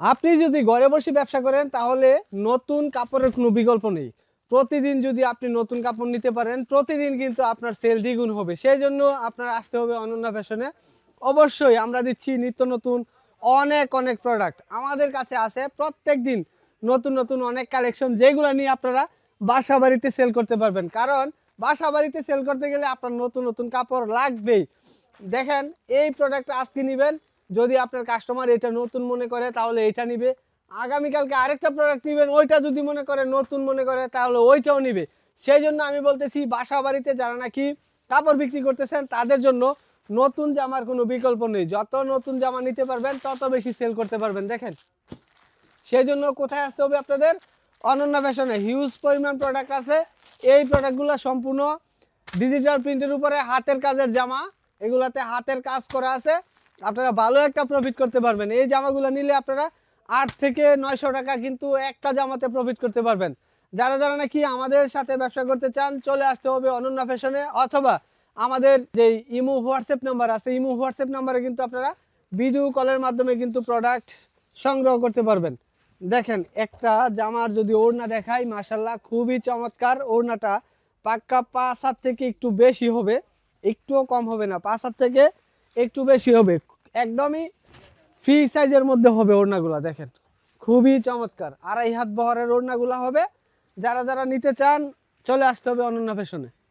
আপনি যদি ঘরে বসে ব্যবসা করেন, তাহলে নতুন কাপড়ের কোনো বিকল্প নেই। প্রতিদিন যদি আপনি নতুন কাপড় নিতে পারেন, প্রতিদিন কিন্তু আপনার সেল দ্বিগুণ হবে। সেই জন্য আপনার আসতে হবে অনন্যা ফ্যাশনে অবশ্যই আমরা দিচ্ছি নিত্য নতুন অনেক অনেক প্রোডাক্ট আমাদের কাছে আছে প্রত্যেক দিন নতুন নতুন অনেক কালেকশন যেগুলো নিয়ে আপনারা বাসা বাড়িতে সেল করতে পারবেন। কারণ বাসা বাড়িতে সেল করতে গেলে আপনার নতুন নতুন কাপড় লাগবেই। দেখেন, এই প্রোডাক্ট আজকে নেবেন যদি আপনার কাস্টমার এটা নতুন মনে করে, তাহলে এটা নিবে। আগামীকালকে আরেকটা প্রোডাক্ট নেবেন, ওইটা যদি মনে করে নতুন মনে করে, তাহলে ওইটাও নিবে। সেই জন্য আমি বলতেছি বাসা বাড়িতে যারা নাকি কাপড় বিক্রি করতেছেন, তাদের জন্য নতুন জামার কোনো বিকল্প নেই। যত নতুন জামা নিতে পারবেন, তত বেশি সেল করতে পারবেন, দেখেন। সেই জন্য কোথায় আসতে হবে আপনাদের? অনন্য ফ্যাশনে। হিউজ পরিমাণ প্রোডাক্ট আছে। এই প্রোডাক্টগুলো সম্পূর্ণ ডিজিটাল প্রিন্টের উপরে, হাতের কাজের জামা। এগুলাতে হাতের কাজ করা আছে। আপনারা ভালো একটা প্রফিট করতে পারবেন। এই জামাগুলো নিলে আপনারা আট থেকে নয়শো টাকা কিন্তু একটা জামাতে প্রফিট করতে পারবেন। যারা যারা নাকি আমাদের সাথে ব্যবসা করতে চান, চলে আসতে হবে অনন্যা ফ্যাশনে অথবা আমাদের যে ইমো হোয়াটসঅ্যাপ নাম্বার আছে, ইমো হোয়াটসঅ্যাপ নাম্বারে কিন্তু আপনারা ভিডিও কলের মাধ্যমে কিন্তু প্রোডাক্ট সংগ্রহ করতে পারবেন। দেখেন, একটা জামার যদি ওড়না দেখাই মাসাল্লাহ খুবই চমৎকার। ওড়নাটা পাক্কা পাঁচ হাত থেকে একটু বেশি হবে, একটুও কম হবে না। পাঁচ হাত থেকে একটু বেশি হবে। একদমই ফ্রি সাইজের মধ্যে হবে ওড়নাগুলো, দেখেন। খুবই চমৎকার। আড়াই হাত বহরের ওড়নাগুলো হবে। যারা যারা নিতে চান, চলে আসতে হবে অনন্যা ফ্যাশনে